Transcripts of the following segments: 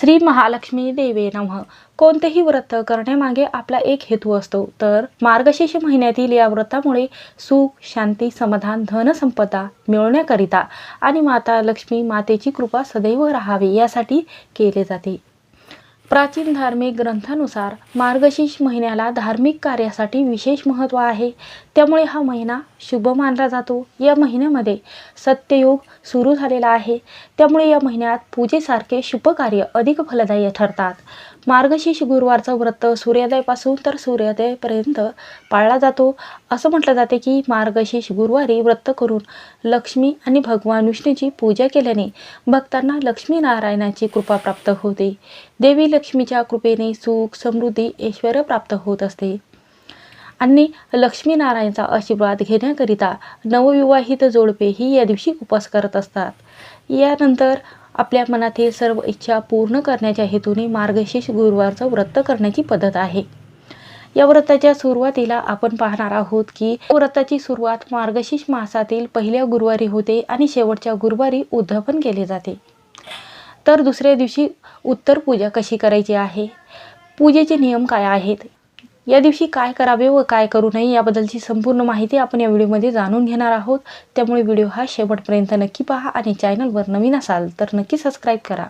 श्री महालक्ष्मी देवे नमः. कोणतेही व्रत करण्यामागे आपला एक हेतू असतो. तर मार्गशीर्ष महिन्यातील या व्रतामुळे सुख शांती समाधान धनसंपदा मिळवण्याकरिता आणि माता लक्ष्मी मातेची कृपा सदैव राहावी यासाठी केले जाते. प्राचीन धार्मिक ग्रंथानुसार मार्गशीर्ष महिन्याला धार्मिक कार्यासाठी विशेष महत्त्व आहे. त्यामुळे हा महिना शुभ मानला जातो. या महिन्यामध्ये सत्ययोग सुरू झालेला आहे. त्यामुळे या महिन्यात पूजेसारखे शुभ कार्य अधिक फलदायी ठरतात. मार्गशीर्ष गुरुवारचं व्रत सूर्योदयापासून तर सूर्योदयापर्यंत पाळला जातो. असं म्हटलं जाते की मार्गशीर्ष गुरुवारी व्रत करून लक्ष्मी आणि भगवान विष्णूची पूजा केल्याने भक्तांना लक्ष्मीनारायणाची कृपा प्राप्त होते. देवी लक्ष्मीच्या कृपेने सुख समृद्धी ऐश्वर प्राप्त होत असते. आणि लक्ष्मीनारायणचा आशीर्वाद घेण्याकरिता नवविवाहित जोडपे ही या दिवशी उपवास करत असतात. यानंतर आपल्या मनातील सर्व इच्छा पूर्ण करण्याच्या हेतूने मार्गशीर्ष गुरुवारचं व्रत करण्याची पद्धत आहे. या व्रताच्या सुरुवातीला आपण पाहणार आहोत की व्रताची सुरुवात मार्गशीर्ष मासातील पहिल्या गुरुवारी होते आणि शेवटच्या गुरुवारी उद्धापन केले जाते. तर दुसऱ्या दिवशी उत्तर पूजा कशी करायची आहे? पूजेचे नियम काय आहेत? या दिवशी काय करावे व काय करू नये याबद्दलची संपूर्ण माहिती आपण या व्हिडिओमध्ये जाणून घेणार आहोत. त्यामुळे व्हिडिओ हा शेवटपर्यंत नक्की पहा आणि चॅनलवर नवीन असाल तर नक्की सबस्क्राईब करा.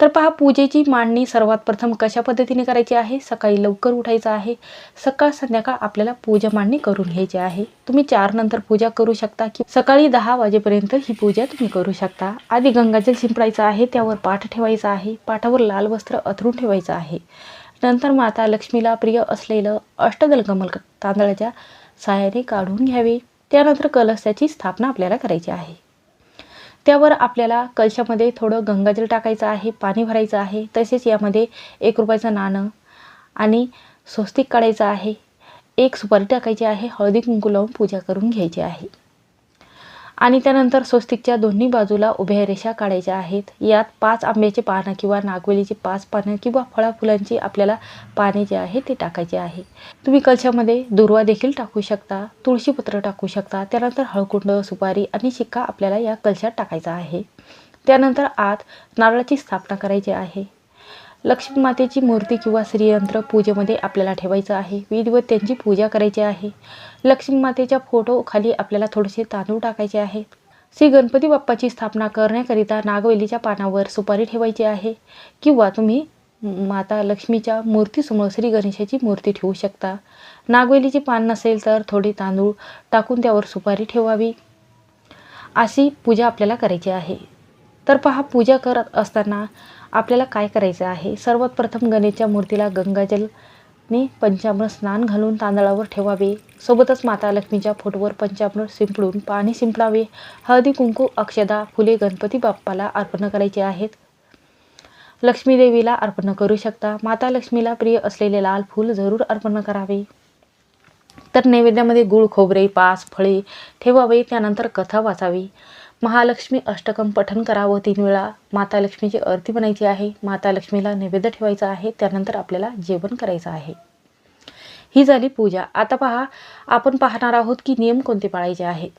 तर पहा पूजेची मांडणी सर्वात प्रथम कशा पद्धतीने करायची आहे? सकाळी लवकर उठायचं आहे. सकाळ संध्याकाळ आपल्याला पूजा मांडणी करून घ्यायची आहे. तुम्ही चार नंतर पूजा करू शकता की सकाळी दहा वाजेपर्यंत ही पूजा तुम्ही करू शकता. आधी गंगाजल शिंपडायचं आहे त्यावर पाठ ठेवायचा आहे. पाठावर लाल वस्त्र अथरून ठेवायचं आहे. नंतर माता लक्ष्मीला प्रिय असलेलं अष्टदल कमल तांदळाच्या सहाय्याने काढून घ्यावे. त्यानंतर कलशाची स्थापना आपल्याला करायची आहे. त्यावर आपल्याला कलशामध्ये थोडं गंगाजल टाकायचं आहे पाणी भरायचं आहे. तसेच यामध्ये एक रुपयाचं नाणं आणि स्वस्तिक काढायचं आहे. एक सुपारी टाकायची आहे हळदी कुंकू लावून पूजा करून घ्यायची आहे. आणि त्यानंतर स्वस्तिकच्या दोन्ही बाजूला उभ्या रेषा काढायच्या आहेत. यात पाच आंब्याचे पानं किंवा नागवेलीची पाच पानं किंवा फळाफुलांची आपल्याला पाने जे आहे ते टाकायचे आहे. तुम्ही कलशामध्ये दुर्वा देखील टाकू शकता तुळशीपत्र टाकू शकता त्यानंतर हळकुंड सुपारी आणि शिक्का आपल्याला या कलशात टाकायचा आहे. त्यानंतर आत नारळाची स्थापना करायची आहे. लक्ष्मी मातेची मूर्ती किंवा श्रीयंत्र पूजेमध्ये आपल्याला ठेवायचं आहे. विधिवत त्यांची पूजा करायची आहे. लक्ष्मी मातेच्या फोटो खाली आपल्याला थोडेसे तांदूळ टाकायचे आहेत श्री गणपती बाप्पाची स्थापना करण्याकरिता नागवेलीच्या पानावर सुपारी ठेवायची आहे. किंवा तुम्ही माता लक्ष्मीच्या मूर्तीसमोर श्री गणेशाची मूर्ती ठेवू शकता. नागवेलीचे पान नसेल तर थोडे तांदूळ टाकून त्यावर सुपारी ठेवावी. अशी पूजा आपल्याला करायची आहे. तर पहा पूजा करत असताना आपल्याला काय करायचं आहे? सर्वात प्रथम गणेशच्या मूर्तीला गंगाजलने पंचामृत स्नान घालून तांदळावर ठेवावे. सोबतच माता लक्ष्मीच्या फोटोवर पंचामृत शिंपडून पाणी शिंपडावे. हळदी कुंकू अक्षदा फुले गणपती बाप्पाला अर्पण करायचे आहेत. लक्ष्मी देवीला अर्पण करू शकता. माता लक्ष्मीला प्रिय असलेले लाल फूल जरूर अर्पण करावे. तर नैवेद्यामध्ये गुळ खोबरे पास फळे ठेवावे. त्यानंतर कथा वाचावी. महालक्ष्मी अष्टकम पठन करावं तीन वेळा. माता लक्ष्मीची आरती बनायची आहे. माता लक्ष्मीला नैवेद्य ठेवायचा आहे. त्यानंतर आपल्याला जेवण करायचं आहे. ही झाली पूजा. आता पहा आपण पाहणार आहोत की नियम कोणते पाळायचे आहेत.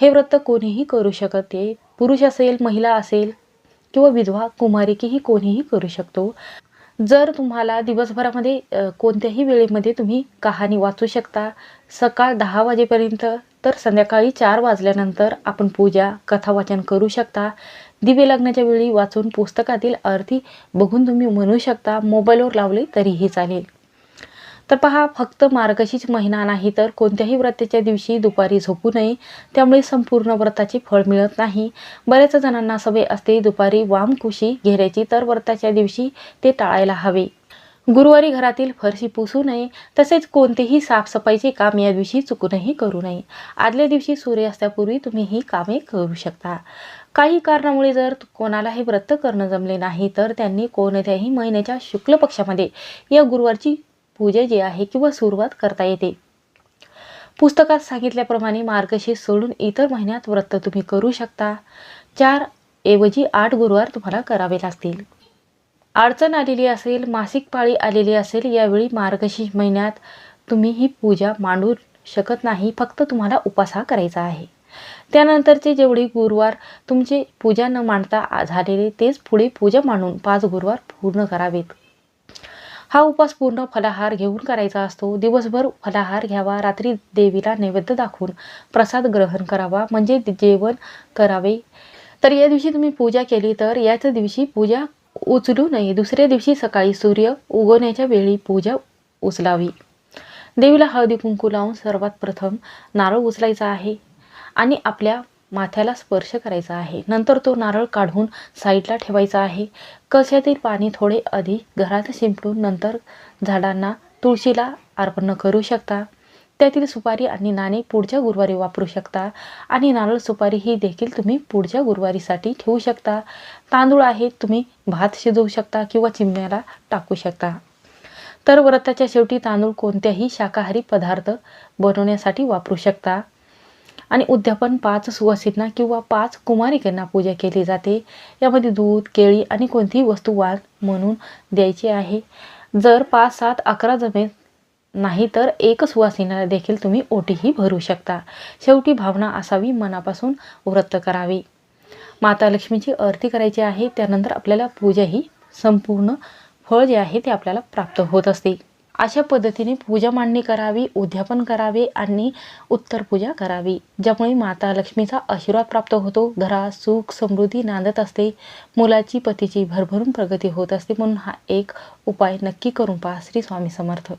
हे व्रत कोणीही करू शकते पुरुष असेल महिला असेल किंवा विधवा कुमारिकीही कोणीही करू शकतो. जर तुम्हाला दिवसभरामध्ये कोणत्याही वेळेमध्ये तुम्ही कहाणी वाचू शकता सकाळ दहा वाजेपर्यंत तर संध्याकाळी चार वाजल्यानंतर आपण पूजा कथावाचन करू शकता. दिवे लग्नाच्या वेळी वाचून पुस्तकातील अर्थी बघून तुम्ही म्हणू शकता मोबाईलवर लावले तरीही चालेल. तर पहा फक्त मार्गशीर्ष महिना नाही तर कोणत्याही व्रताच्या दिवशी दुपारी झोपू नये. त्यामुळे संपूर्ण व्रताचे फळ मिळत नाही. बऱ्याच जणांना सवय असते दुपारी वामकुशी घेण्याची तर व्रताच्या दिवशी ते टाळायला हवे. गुरुवारी घरातील फरशी पुसू नये तसेच कोणतेही साफसफाईचे काम या दिवशी चुकूनही करू नये. आदल्या दिवशी सूर्यास्तापूर्वी तुम्ही ही कामे करू शकता. काही कारणामुळे जर कोणाला हे व्रत करणं जमले नाही तर त्यांनी कोणत्याही महिन्याच्या शुक्ल पक्षामध्ये या गुरुवारची पूजा जी आहे किंवा सुरुवात करता येते. पुस्तकात सांगितल्याप्रमाणे मार्गशीर्ष सोडून इतर महिन्यात व्रत तुम्ही करू शकता. चार ऐवजी आठ गुरुवार तुम्हाला करावे लागतील. अडचण आलेली असेल मासिक पाळी आलेली असेल यावेळी मार्गशीर्ष महिन्यात तुम्ही ही पूजा मांडू शकत नाही फक्त तुम्हाला उपास हा करायचा आहे. त्यानंतरचे जेवढे गुरुवार तुमचे पूजा न मांडता झालेले तेच पुढे पूजा मांडून पाच गुरुवार पूर्ण करावेत. हा उपास पूर्ण फलाहार घेऊन करायचा असतो. दिवसभर फलाहार घ्यावा रात्री देवीला नैवेद्य दाखवून प्रसाद ग्रहण करावा म्हणजे जेवण करावे. तर या दिवशी तुम्ही पूजा केली तर याच दिवशी पूजा उचलू नये. दुसऱ्या दिवशी सकाळी सूर्य उगवण्याच्या वेळी पूजा उचलावी. देवीला हळदी कुंकू लावून सर्वात प्रथम नारळ उचलायचा आहे आणि आपल्या माथ्याला स्पर्श करायचा आहे. नंतर तो नारळ काढून साईडला ठेवायचा आहे. कशातील पाणी थोडे आधी घरात शिंपडून नंतर झाडांना तुळशीला अर्पण करू शकता. त्यातील सुपारी आणि नाणे पुढच्या गुरुवारी वापरू शकता. आणि नारळ सुपारी ही देखील तुम्ही पुढच्या गुरुवारीसाठी ठेवू शकता. तांदूळ आहे तुम्ही भात शिजवू शकता किंवा चिमण्याला टाकू शकता. तर व्रताच्या शेवटी तांदूळ कोणत्याही शाकाहारी पदार्थ बनवण्यासाठी वापरू शकता. आणि उद्यापन पाच सुवासींना किंवा पाच कुमारिकांना पूजा केली जाते. यामध्ये दूध केळी आणि कोणतीही वस्तू वाण म्हणून द्यायची आहे. जर पाच सात अकरा जमेत नाही तर एक देखील तुम्ही ओटीही भरू शकता. शेवटी भावना असावी मनापासून व्रत करावे. माता लक्ष्मीची आरती करायची आहे त्यानंतर आपल्याला पूजा ही संपूर्ण फळ जे आहे ते आपल्याला प्राप्त होत असते. अशा पद्धतीने पूजा मांडणी करावी उद्यापन करावे आणि उत्तर पूजा करावी. ज्यामुळे माता लक्ष्मीचा आशीर्वाद प्राप्त होतो घरात सुख समृद्धी नांदत असते. मुलाची पतीची भरभरून प्रगती होत असते म्हणून हा एक उपाय नक्की करून पहा श्री स्वामी समर्थ.